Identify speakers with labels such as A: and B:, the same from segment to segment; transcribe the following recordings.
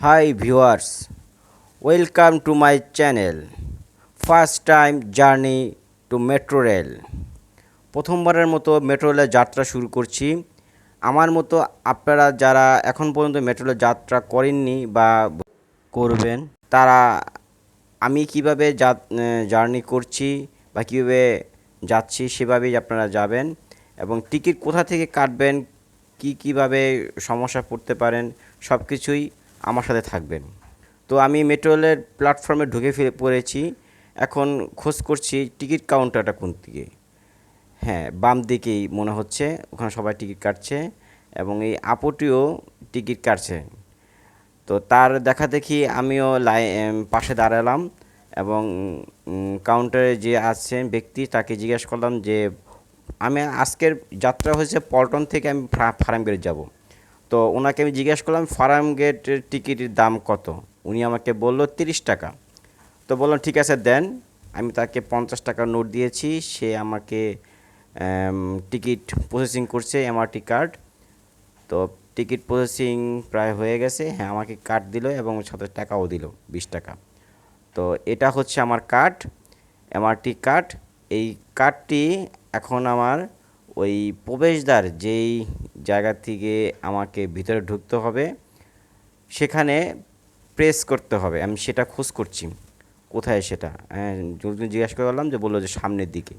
A: Hi viewers, welcome to my channel. First time journey to Metro Rail. প্রথমবারের মতো metro রেলের যাত্রা শুরু করছি আমার মতো আপনারা যারা এখন পর্যন্ত মেট্রো রেলের যাত্রা করেননি বা করবেন তারা আমি কীভাবে জার্নি করছি বা কীভাবে যাচ্ছি সেভাবেই আপনারা যাবেন এবং টিকিট কোথা থেকে কাটবেন কি কীভাবে সমস্যা পড়তে পারেন সব কিছুই আমার সাথে থাকবেন। তো আমি মেট্রো রেলের প্ল্যাটফর্মে ঢুকে ফিরে পড়েছি। এখন খোঁজ করছি টিকিট কাউন্টারটা কোন দিকে। হ্যাঁ বাম দিকেই মনে হচ্ছে, ওখানে সবাই টিকিট কাটছে এবং এই আপুটিও টিকিট কাটছে। তো তার দেখা দেখি আমিও লাই পাশে দাঁড়ালাম এবং কাউন্টারে যে আছেন ব্যক্তি তাকে জিজ্ঞেস করলাম যে, আমি আজকের যাত্রা হয়েছে পল্টন থেকে আমি ফার্মগেট যাব। তো ওনাকে আমি জিজ্ঞেস করলাম ফার্মগেটের টিকিটের দাম কত? উনি আমাকে বলল, তিরিশ টাকা। তো বললাম, ঠিক আছে, দেন। আমি তাকে পঞ্চাশ টাকা নোট দিয়েছি, সে আমাকে টিকিট প্রসেসিং করছে, এমআরটি কার্ড। তো টিকিট প্রসেসিং প্রায় হয়ে গেছে হ্যাঁ আমাকে কার্ড দিল এবং সাথে টাকাও দিল, বিশ টাকা। তো এটা হচ্ছে আমার কার্ড, এমআরটি কার্ড। এই কার্ডটি এখন আমার ওই প্রবেশদ্বার যেই জায়গা থেকে আমাকে ভিতরে ঢুকতে হবে, সেখানে প্রেস করতে হবে। আমি সেটা খোঁজ করছি। কোথায় সেটা? হ্যাঁ জিজ্ঞাসা করলাম যে, বলল যে সামনের দিকে।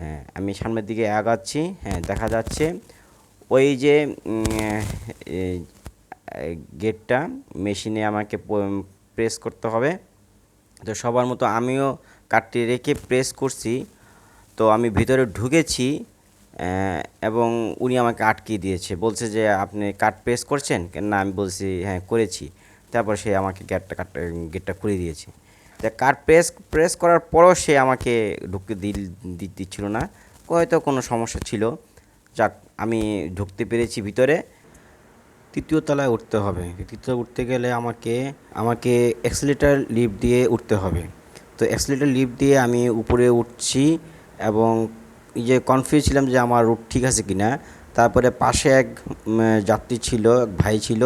A: হ্যাঁ আমি সামনের দিকে আগাচ্ছি। হ্যাঁ দেখা যাচ্ছে ওই যে গেটটা, মেশিনে আমাকে প্রেস করতে হবে। তো সবার মতো আমিও কার্ডটি রেখে প্রেস করছি। তো আমি ভিতরে ঢুকেছি। এবং উনি আমাকে আটকে দিয়েছে। বলছে যে, আপনি কার্ড প্রেস করছেন? না, আমি বলছি হ্যাঁ করেছি। তারপর সে আমাকে গেটটা কার্ডটা গেটটা খুলে দিয়েছে। তা কার্ড প্রেস প্রেস করার পরও সে আমাকে ঢুকতে দিল দিচ্ছিল না। হয়তো কোনো সমস্যা ছিল। যাক, আমি ঢুকতে পেরেছি ভিতরে। তৃতীয় তলায় উঠতে হবে। তৃতীয় উঠতে গেলে আমাকে আমাকে অ্যাক্সিলেটার লিফট দিয়ে উঠতে হবে। তো অ্যাক্সিলেটার লিফট দিয়ে আমি উপরে উঠছি এবং যে কনফিউজ ছিলাম যে আমার রুট ঠিক আছে কি না তারপরে পাশে এক যাত্রী ছিল, এক ভাই ছিল,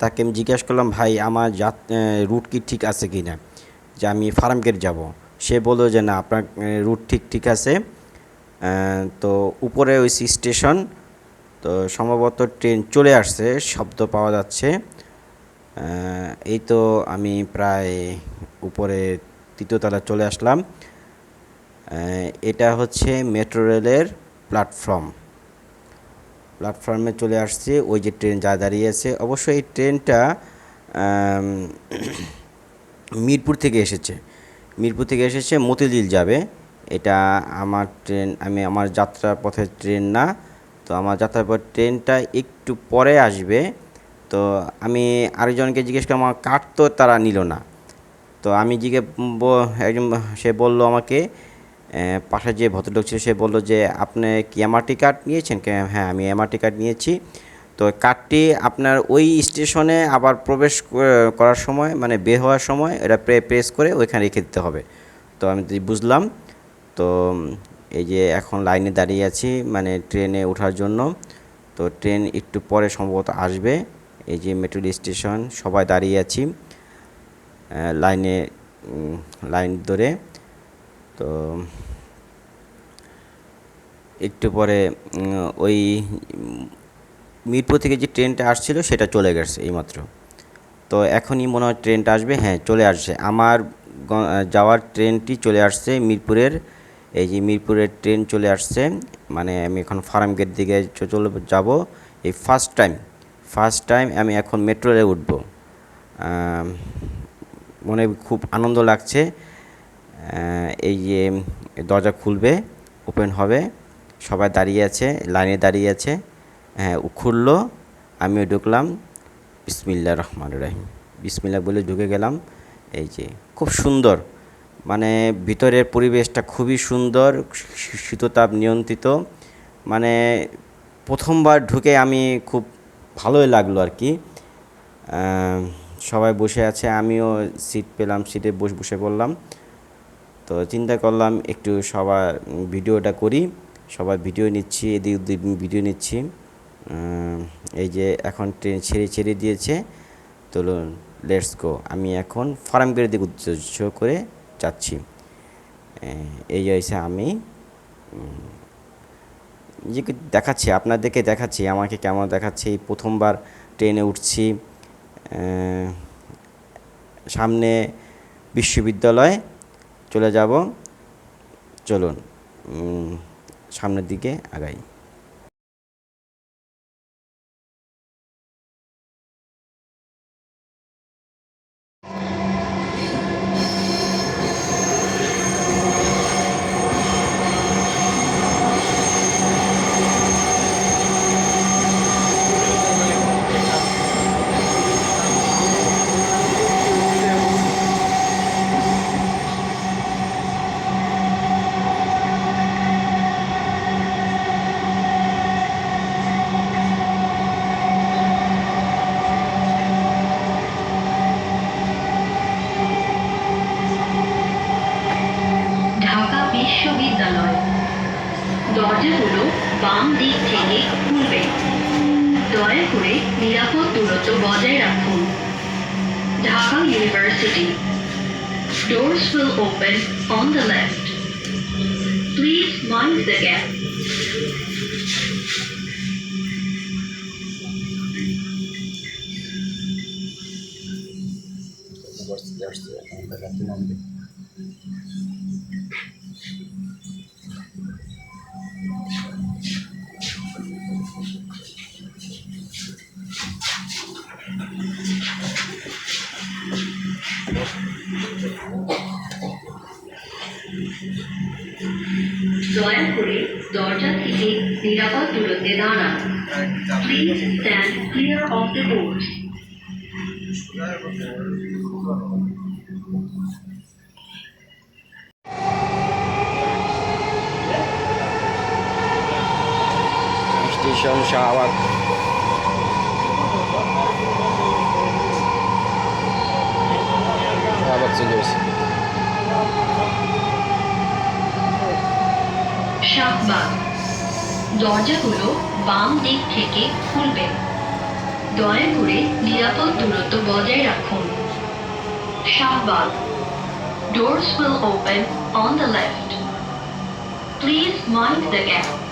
A: তাকে আমি জিজ্ঞাসা করলাম, ভাই, আমার যাত রুট কি ঠিক আছে কি না যে আমি ফার্ম গেট যাব। সে বলল যে, না, আপনার রুট ঠিক ঠিক আছে। তো উপরে ওই স্টেশন তো সম্ভবত ট্রেন চলে আসছে, শব্দ পাওয়া যাচ্ছে। এই তো আমি প্রায় উপরে তৃতীয়তলা চলে আসলাম। এটা হচ্ছে মেট্রো রেলের প্ল্যাটফর্ম। প্ল্যাটফর্মে চলে আসছি, ওই যে ট্রেন যা দাঁড়িয়েছে। অবশ্যই এই ট্রেনটা মিরপুর থেকে এসেছে। মিরপুর থেকে এসেছে মতিঝিল যাবে। এটা আমার ট্রেন, আমি আমার যাত্রার পথের ট্রেন না। তো আমার যাত্রার পথ ট্রেনটা একটু পরে আসবে। তো আমি আরেকজনকে জিজ্ঞেস করলাম, আমার কার্ড তো তারা নিল না। তো আমি জিজ্ঞেস একজন সে বলল আমাকে পাশে যে ভদ্রলোক ছিল, সে বলল যে, আপনি কি এমআরটি কার্ড নিয়েছেন? হ্যাঁ আমি এমআরটি কার্ড নিয়েছি। তো কার্ডটি আপনার ওই স্টেশনে আবার প্রবেশ করার সময় মানে বের হওয়ার সময় এটা প্রে- প্রেস করে ওইখানে রেখে দিতে হবে। তো আমি বুঝলাম। তো এই যে এখন লাইনে দাঁড়িয়ে আছি মানে ট্রেনে ওঠার জন্য। তো ট্রেন একটু পরে সম্ভবত আসবে। এই যে মেট্রো স্টেশন, সবাই দাঁড়িয়ে আছি। লাইনে লাইন ধরে। তো একটু পরে ওই মিরপুর থেকে যে ট্রেনটা আসছিল সেটা চলে গেছে এইমাত্র। তো এখনই মনে হয় ট্রেনটা আসবে হ্যাঁ চলে আসছে। আমার যাওয়ার ট্রেনটি চলে আসছে মিরপুরের, এই যে মিরপুরের ট্রেন চলে আসছে মানে আমি এখন ফার্ম গেট দিকে চলে যাব। এই ফার্স্ট টাইম ফার্স্ট টাইম আমি এখন মেট্রো রেলে উঠবো। মনে খুব আনন্দ লাগছে। এই যে দরজা খুলবে ওপেন হবে, সবাই দাঁড়িয়ে আছে, লাইনে দাঁড়িয়ে আছে হ্যাঁ খুললো, আমিও ঢুকলাম বিসমিল্লা রহমান রাহিম। বিসমিল্লা বলে ঢুকে গেলাম, এই যে খুব সুন্দর মানে ভিতরের পরিবেশটা খুবই সুন্দর, শীততাপ নিয়ন্ত্রিত মানে প্রথমবার ঢুকে আমি খুব ভালোই লাগল আর কি। সবাই বসে আছে, আমিও সিট পেলাম সিটে বসে বসে পড়লাম। তো চিন্তা করলাম একটু সবার ভিডিওটা করি। সবার ভিডিও নিচ্ছি, এদিক ওদিক ভিডিও নিচ্ছি। এই যে এখন ট্রেন ছেড়ে ছেড়ে দিয়েছে। তো লেটস গো আমি এখন ফার্ম গেটের দিকে উদ্দেশ্য করে যাচ্ছি। এই হয়েছে আমি। যে দেখাচ্ছি, আপনাদেরকে দেখাচ্ছি, আমাকে কেমন দেখাচ্ছি। প্রথমবার ট্রেনে উঠছি। সামনে বিশ্ববিদ্যালয়। চলে যাব। চলুন সামনের দিকে আগাই।
B: Open on the left. Please mind the gap. দরজা থেকে নিরাপদ দূরত্বে দাঁড়ান please stand clear of the doors
A: station Shahbag Shahbag চলে গেছে
B: শাহবাগ দরজাগুলো বাম দিক থেকে খুলবে। দয়া করে নিরাপদ দূরত্ব বজায় রাখুন। Shahbag doors will open on the left please mind the gap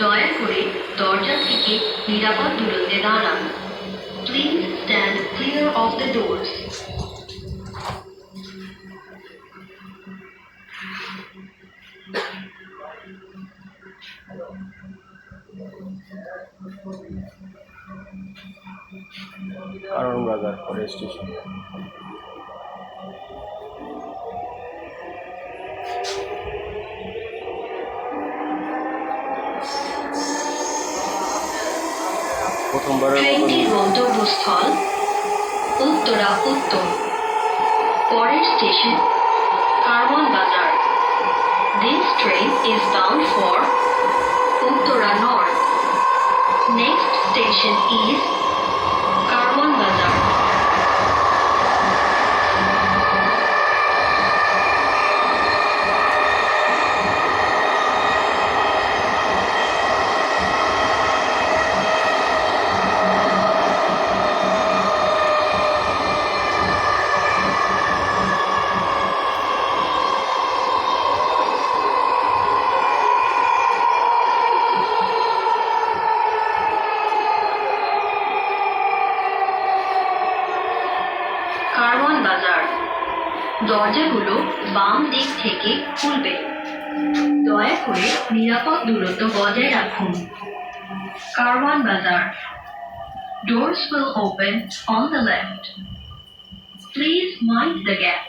B: দয়া করে দরজা থেকে নিরাপদ দূরত্বে দাঁড়ান। Please stand clear of the doors
A: Karwan Bazar পরে স্টেশন। প্রথমবারের
B: ট্রেনটির গন্তব্যস্থল উত্তরা উত্তর। পরের station Karwan Bazar. This train is bound for Uttara North. Next station is থেকে খুলবে দয়া করে নিরাপদ দূরত্ব বজায় রাখুন কারওয়ান বাজার Doors will open on the left. Please mind the gap.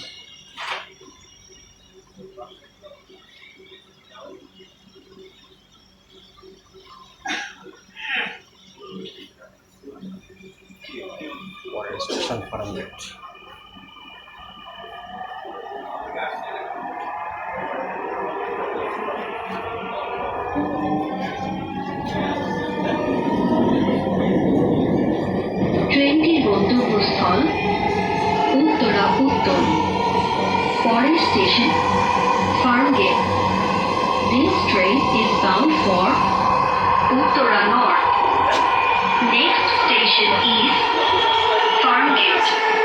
B: station, Farmgate. This train is bound for Uttara North. Next station is Farm
A: Gate.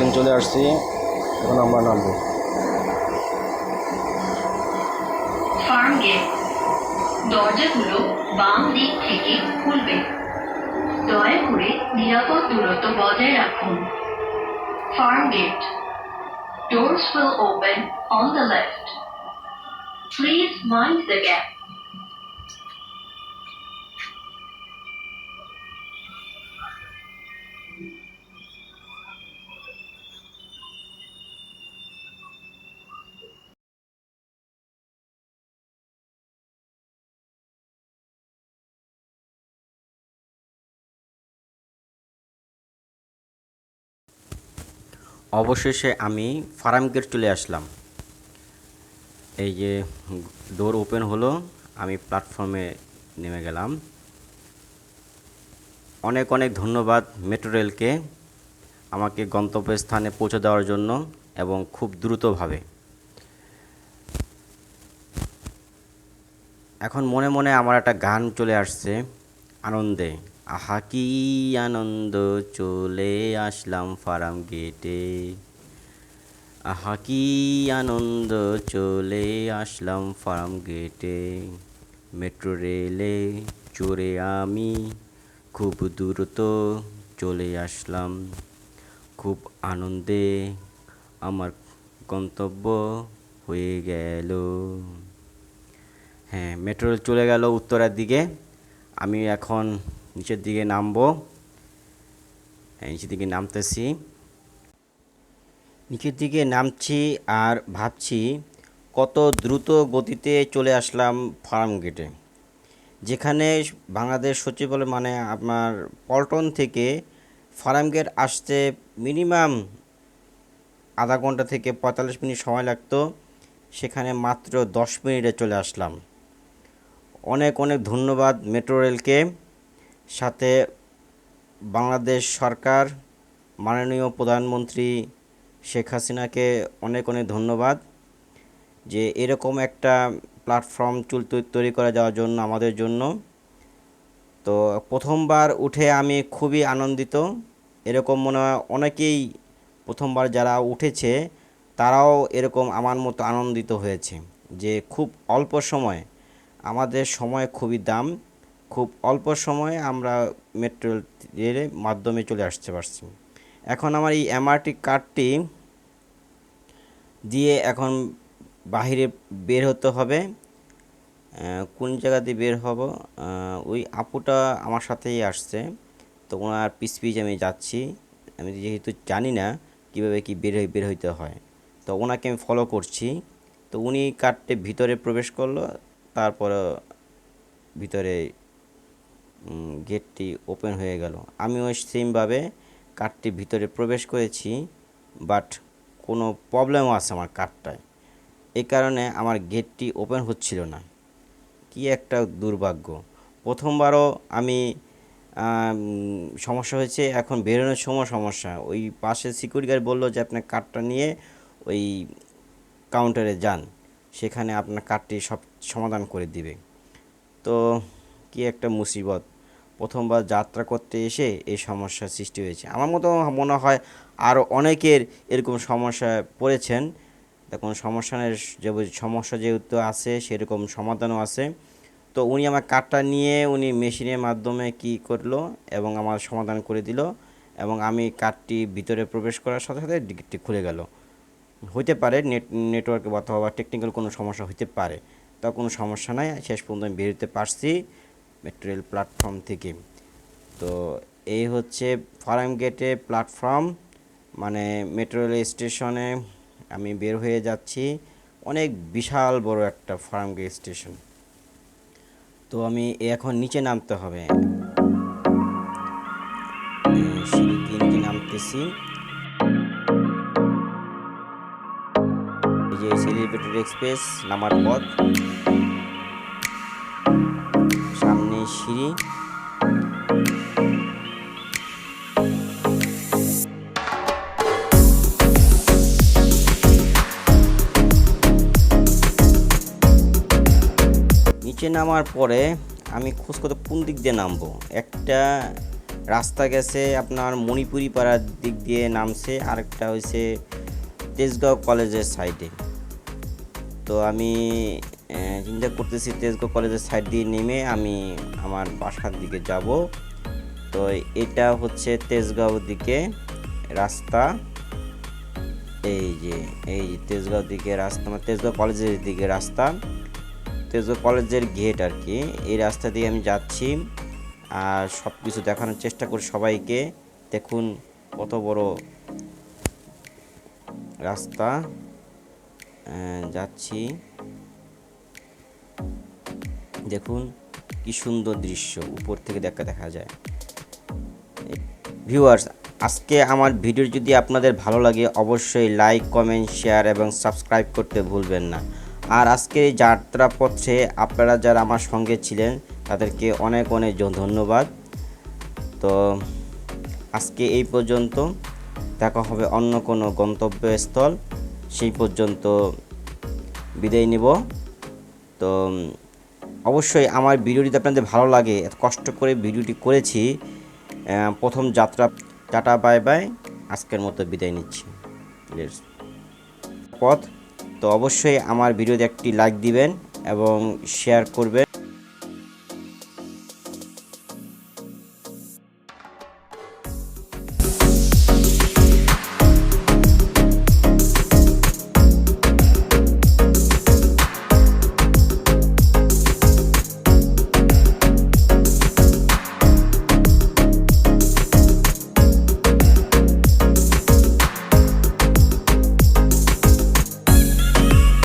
A: গন্তব্যস্থান চলে আসছি। এখন আমরা নামবো।
B: ফার্মগেট দরজাগুলো বাম দিক থেকে খুলবে। দয়া করে নিরাপদ দূরত্ব বজায় রাখুন। Farmgate Doors will open on the left. Please mind the gap.
A: অবশেষে আমি ফার্ম গেট চলে আসলাম। এই যে ডোর ওপেন হলো, আমি প্ল্যাটফর্মে নেমে গেলাম। অনেক অনেক ধন্যবাদ মেট্রো রেলকে আমাকে গন্তব্যস্থানে পৌঁছে দেওয়ার জন্য এবং খুব দ্রুতভাবে। এখন মনে মনে আমার একটা গান চলে আসছে, আনন্দে। আহা কি আনন্দ, চলে আসলাম ফার্ম গেটে। আহা কি আনন্দ, চলে আসলাম ফার্ম গেটে। মেট্রো রেলে চড়ে আমি, খুব দ্রুত চলে আসলাম। খুব আনন্দে আমার গন্তব্য হয়ে গেল। হ্যাঁ মেট্রো চলে গেল উত্তরার দিকে। আমি এখন নিচের দিকে নামবো। হ্যাঁ নিচের দিকে নামতেছি। নিচের দিকে নামছি আর ভাবছি কত দ্রুত গতিতে চলে আসলাম ফার্ম গেটে। যেখানে বাংলাদেশ সচিবালয় মানে আপনার পল্টন থেকে ফার্ম গেট আসতে মিনিমাম আধা ঘণ্টা থেকে পঁয়তাল্লিশ মিনিট সময় লাগতো। সেখানে মাত্র দশ মিনিটে চলে আসলাম। অনেক অনেক ধন্যবাদ মেট্রো রেলকে। সাথে বাংলাদেশ সরকার, মাননীয় প্রধানমন্ত্রী শেখ হাসিনাকে অনেক অনেক ধন্যবাদ যে এরকম একটা প্ল্যাটফর্ম চুল তৈরি করে যাওয়ার জন্য, আমাদের জন্য। তো প্রথমবার উঠে আমি খুবই আনন্দিত। এরকম মনে হয় অনেকেই প্রথমবার যারা উঠেছে, তারাও এরকম আমার মতো আনন্দিত হয়েছে যে খুব অল্প সময় আমাদের সময় খুবই দাম। খুব অল্প সময়ে আমরা মেট্রো রেলের মাধ্যমে চলে আসতে পারছি। এখন আমার এই এমআরটি কার্ডটি দিয়ে এখন বাহিরে বের হতে হবে। কোন জায়গা দিয়ে বের হব? ওই আপুটা আমার সাথেই আসছে। তো ওনার পিস পিস আমি যাচ্ছি। আমি যেহেতু জানি না কীভাবে কি বের হই, বের হইতে হয়। তো ওনাকে আমি ফলো করছি। তো উনি কার্ডটি ভিতরে প্রবেশ করল তারপর ভিতরে গেটটি ওপেন হয়ে গেল। আমিও সেমভাবে কার্ডটি ভিতরে প্রবেশ করেছি বাট কোনো প্রবলেমও আছে আমার কার্ডটায় এই কারণে আমার গেটটি ওপেন হচ্ছিল না। কি একটা দুর্ভাগ্য। প্রথমবারও আমি সমস্যা হয়েছে, এখন বেরোনোর সময় সমস্যা। ওই পাশে সিকিউরিটি গার্ড বলল যে, আপনার কার্ডটা নিয়ে ওই কাউন্টারে যান। সেখানে আপনার কার্ডটি সব সমাধান করে দিবে। তো কি একটা মুসিবত। প্রথমবার যাত্রা করতে এসে এই সমস্যার সৃষ্টি হয়েছে। আমার মতো মনে হয় আরও অনেকের এরকম সমস্যায় পড়েছেন। দেখুন সমস্যার যে সমস্যা যেহেতু আছে, সেরকম সমাধানও আছে। তো উনি আমার কার্ডটা নিয়ে, উনি মেশিনের মাধ্যমে কি করল এবং আমার সমাধান করে দিল এবং আমি কার্ডটি ভিতরে প্রবেশ করার সাথে সাথে টিকিটটি খুলে গেল। হইতে পারে নেট, নেটওয়ার্ক অথবা টেকনিক্যাল কোনো সমস্যা হইতে পারে। তা কোনো সমস্যা নাই, শেষ পর্যন্ত আমি বেরোতে পারছি। মেট্রো রেল প্ল্যাটফর্ম থেকে। তো এই হচ্ছে ফার্ম গেটে প্ল্যাটফর্ম মানে মেট্রো রেল স্টেশনে আমি বের হয়ে যাচ্ছি। অনেক বিশাল বড় একটা ফার্ম গেট স্টেশন তো আমি এখন নিচে নামতে হবে। সিঁড়ি নামতেছি। এই যে সেলিব্রেটেড এক্সপ্রেস নামার পথ। সিঁড়ি নিচে নামার পরে আমি খোঁজ করতে কোন দিক দিয়ে নামবো? একটা রাস্তা গেছে আপনার মণিপুরি পাড়ার দিক দিয়ে নামছে, আরেকটা হয়েছে তেজগাঁও কলেজের সাইডে তো আমি চিন্তা করতেছি তেজগাঁও কলেজের সাইড দিয়ে নেমে আমি আমার বাসার দিকে যাব। তো এটা হচ্ছে তেজগাঁও দিকে রাস্তা। এই যে, এই তেজগাঁও দিকে রাস্তা আমার তেজগাঁও কলেজের দিকে রাস্তা। তেজগাঁও কলেজের গেট আর কি এই রাস্তা দিয়ে আমি যাচ্ছি। আর সব কিছু দেখানোর চেষ্টা করি সবাইকে। দেখুন কত বড় রাস্তা। যাচ্ছি। দেখুন কি সুন্দর দৃশ্য, উপর থেকে দেখা দেখা যায়। ভিউয়ার্স আজকে আমার ভিডিও যদি আপনাদের ভালো লাগে, অবশ্যই লাইক কমেন্ট শেয়ার এবং সাবস্ক্রাইব করতে ভুলবেন না। আর আজকে এই যাত্রাপথে আপনারা যারা আমার সঙ্গে ছিলেন, তাদেরকে অনেক অনেক ধন্যবাদ। তো আজকে এই পর্যন্ত, দেখা হবে অন্য কোনো গন্তব্যস্থল। সেই পর্যন্ত বিদায় নিব। তো অবশ্যই আমার ভিডিওটি আপনাদের ভালো লাগে, এত কষ্ট করে ভিডিওটি করেছি প্রথম যাত্রা, টাটা, বাই বাই, আজকের মতো বিদায় নিচ্ছি। পথ, তো অবশ্যই আমার ভিডিওতে একটি লাইক দিবেন এবং শেয়ার করবেন।